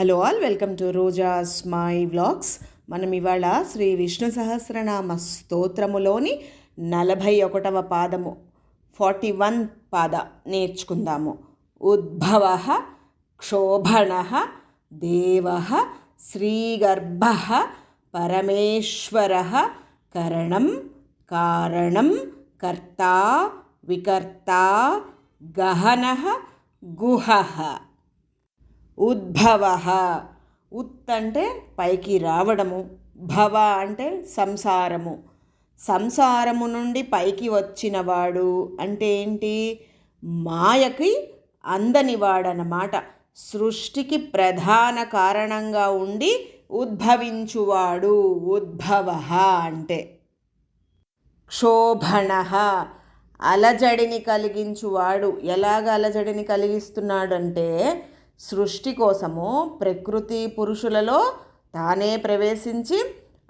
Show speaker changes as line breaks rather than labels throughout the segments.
Hello all welcome to Roja's my vlogs. మనం ఇవాళ శ్రీ విష్ణు సహస్రనామ స్తోత్రములోని నలభై ఒకటవ పాదము ఫార్టీ వన్ పాద నేర్చుకుందాము. ఉద్భవ క్షోభణ దేవ శ్రీగర్భ పరమేశ్వర కరణం కారణం కర్త వికర్త గహన గుహ. ఉద్భవ. ఉత్ అంటే పైకి రావడము భవ అంటే సంసారము. సంసారము నుండి పైకి వచ్చినవాడు అంటే ఏంటి? మాయకి అందనివాడనమాట సృష్టికి ప్రధాన కారణంగా ఉండి ఉద్భవించువాడు ఉద్భవ అంటే. క్షోభణ. అలజడిని కలిగించువాడు. ఎలాగ అలజడిని కలిగిస్తున్నాడంటే సృష్టి కోసము ప్రకృతి పురుషులలో తానే ప్రవేశించి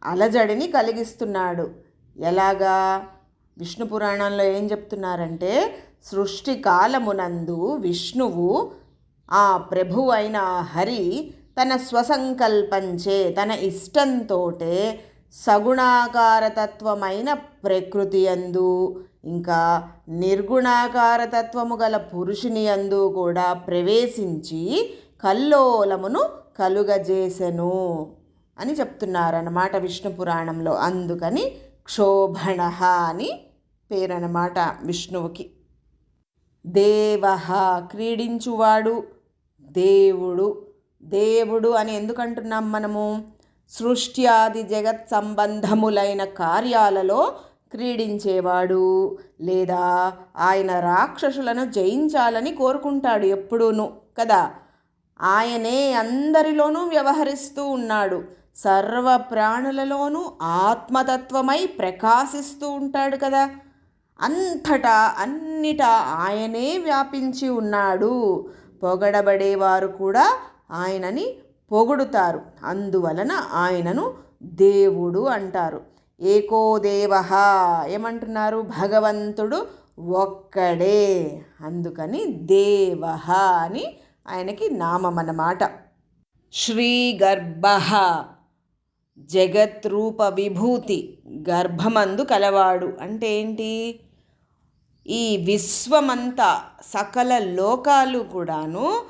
అలజడిని కలిగిస్తున్నాడు. ఎలాగా? విష్ణు పురాణంలో ఏం చెప్తున్నారంటే సృష్టి కాలమునందు విష్ణువు ఆ ప్రభు అయిన హరి తన స్వసంకల్పంచే తన ఇష్టంతోటే సగుణాకారతత్వమైన ప్రకృతి అందు ఇంకా నిర్గుణాకార తత్వము గల పురుషుని అందు కూడా ప్రవేశించి కల్లోలమును కలుగజేసెను అని చెప్తున్నారన్నమాట విష్ణు పురాణంలో. అందుకని క్షోభణ అని పేరన్నమాట విష్ణువుకి. దేవ క్రీడించువాడు దేవుడు. దేవుడు అని ఎందుకంటున్నాం మనము? సృష్టి ఆది జగత్ సంబంధములైన కార్యాలలో క్రీడించేవాడు లేదా ఆయన రాక్షసులను జయించాలని కోరుకుంటాడు ఎప్పుడూను కదా? ఆయనే అందరిలోనూ వ్యవహరిస్తూ ఉన్నాడు. సర్వ ప్రాణులలోనూ ఆత్మతత్వమై ప్రకాశిస్తూ ఉంటాడు కదా? అంతటా అన్నిటా ఆయనే వ్యాపించి ఉన్నాడు. పొగడబడేవారు కూడా ఆయనని పొగుడుతారు. అందువలన ఆయనను దేవుడు అంటారు. ఏకో దేవ. ఏమంటున్నారు? భగవంతుడు ఒక్కడే. అందుకని దేవ అని ఆయనకి నామం అన్నమాట. శ్రీగర్భ. జగత్రూప విభూతి గర్భమందు కలవాడు. అంటే ఏంటి? ఈ విశ్వమంతా సకల లోకాలు కూడాను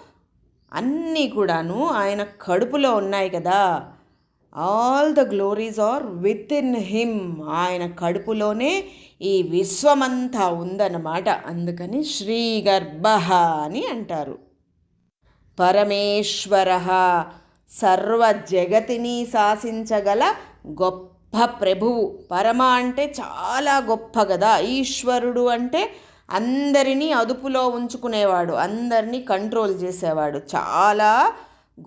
అన్నీ కూడాను ఆయన కడుపులో ఉన్నాయి కదా. All the glories are within him ఆయన కడుపులోనే ఈ విశ్వమంతా ఉందన్నమాట. అందుకని శ్రీగర్భ అని అంటారు. పరమేశ్వర సర్వ జగతిని శాసించగల గొప్ప ప్రభువు. పరమ అంటే చాలా గొప్ప కదా ఈశ్వరుడు అంటే అందరినీ అదుపులో ఉంచుకునేవాడు అందరినీ కంట్రోల్ చేసేవాడు. చాలా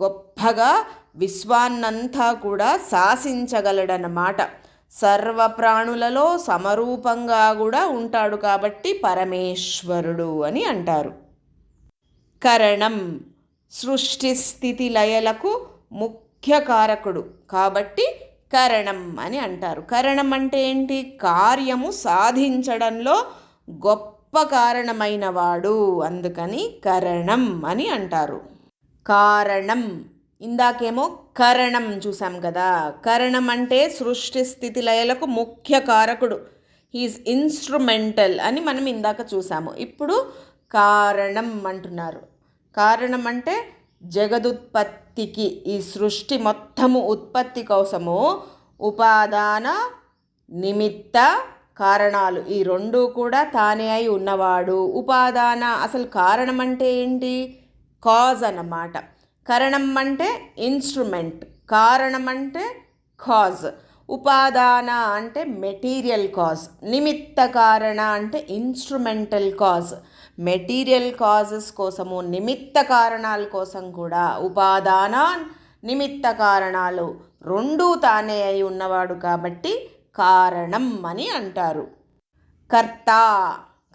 గొప్పగా విశ్వాన్నంతా కూడా శాసించగలడన్నమాట. సర్వ ప్రాణులలో సమరూపంగా కూడా ఉంటాడు కాబట్టి పరమేశ్వరుడు అని అంటారు. కరణం సృష్టి స్థితి లయలకు ముఖ్య కారకుడు కాబట్టి కరణం అని అంటారు. కరణం అంటే ఏంటి? కార్యము సాధించడంలో గొప్ప కారణమైనవాడు. అందుకని కరణం అని అంటారు. కారణం ఇందాకేమో కరణం చూసాం కదా. కరణం అంటే సృష్టి స్థితి లయలకు ముఖ్య కారకుడు. హీస్ ఇన్స్ట్రుమెంటల్ అని మనం ఇందాక చూసాము. ఇప్పుడు కారణం అంటున్నారు. కారణం అంటే జగదుత్పత్తికి ఈ సృష్టి మొత్తము ఉత్పత్తి కోసము ఉపాదాన నిమిత్త కారణాలు ఈ రెండు కూడా తానే అయి ఉన్నవాడు. ఉపాదాన అసలు కారణం అంటే ఏంటి? కాజ్ అన్నమాట. కరణం అంటే ఇన్స్ట్రుమెంట్ కారణం అంటే కాజ్ ఉపాదాన అంటే మెటీరియల్ కాజ్ నిమిత్త కారణ అంటే ఇన్స్ట్రుమెంటల్ కాజ్. మెటీరియల్ కాజెస్ కోసము నిమిత్త కారణాల కోసం కూడా ఉపాదాన నిమిత్త కారణాలు రెండూ తానే అయి ఉన్నవాడు కాబట్టి కారణం అని అంటారు. కర్త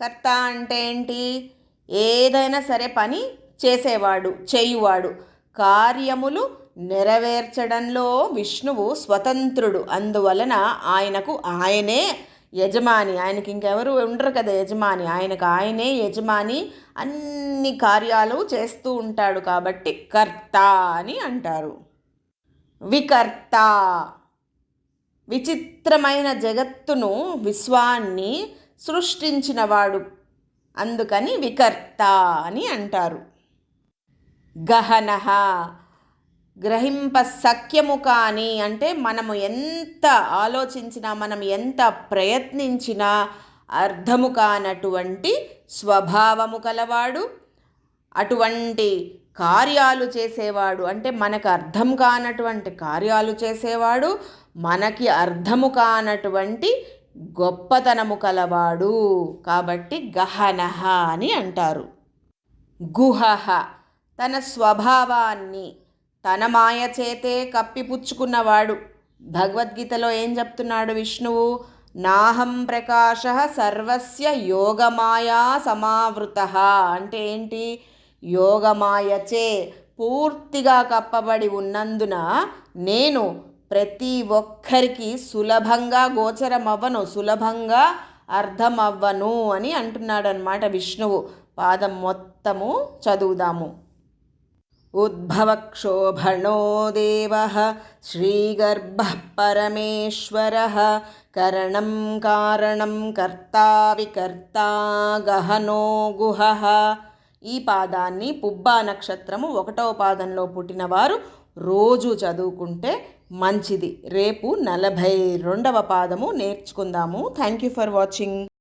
కర్త అంటే ఏంటి? ఏదైనా సరే పని చేసేవాడు చేయువాడు. కార్యములు నెరవేర్చడంలో విష్ణువు స్వతంత్రుడు. అందువలన ఆయనకు ఆయనే యజమాని. ఆయనకి ఇంకెవరు ఉండరు కదా యజమాని. ఆయనకు ఆయనే యజమాని అన్ని కార్యాలు చేస్తూ ఉంటాడు కాబట్టి కర్త అని అంటారు. వికర్త. విచిత్రమైన జగత్తును విశ్వాన్ని సృష్టించినవాడు. అందుకని వికర్త అని అంటారు. గహన. గ్రహింప సఖ్యము కానీ అంటే మనము ఎంత ఆలోచించినా మనం ఎంత ప్రయత్నించినా అర్థము కానటువంటి స్వభావము కలవాడు. అటువంటి కార్యాలు చేసేవాడు అంటే మనకు అర్థం కానటువంటి కార్యాలు చేసేవాడు. మనకి అర్థము కానటువంటి గొప్పతనము కలవాడు. కాబట్టి గహన అని అంటారు. గుహ. తన స్వభావాన్ని తన మాయ చేతే కప్పిపుచ్చుకున్నవాడు. భగవద్గీతలో ఏం చెప్తున్నాడు విష్ణువు? నాహం ప్రకాశ సర్వస్య యోగమాయా సమావృత. అంటే ఏంటి? యోగమాయచే పూర్తిగా కప్పబడి ఉన్నందున నేను ప్రతి ఒక్కరికి సులభంగా గోచరమవ్వను సులభంగా అర్థమవ్వను అని అంటున్నాడనమాట విష్ణువు. పాదం మొత్తము చదువుదాము. ఉద్భవక్షోభణో దేవ శ్రీగర్భపరమేశ్వర కరణం కారణం కర్తా వికర్తా గహనో గుహ ఈ పాదాన్ని పుబ్బా నక్షత్రము ఒకటవ పాదంలో పుట్టినవారు రోజు చదువుకుంటే మంచిది. రేపు నలభై రెండవ పాదము నేర్చుకుందాము. Thank you for watching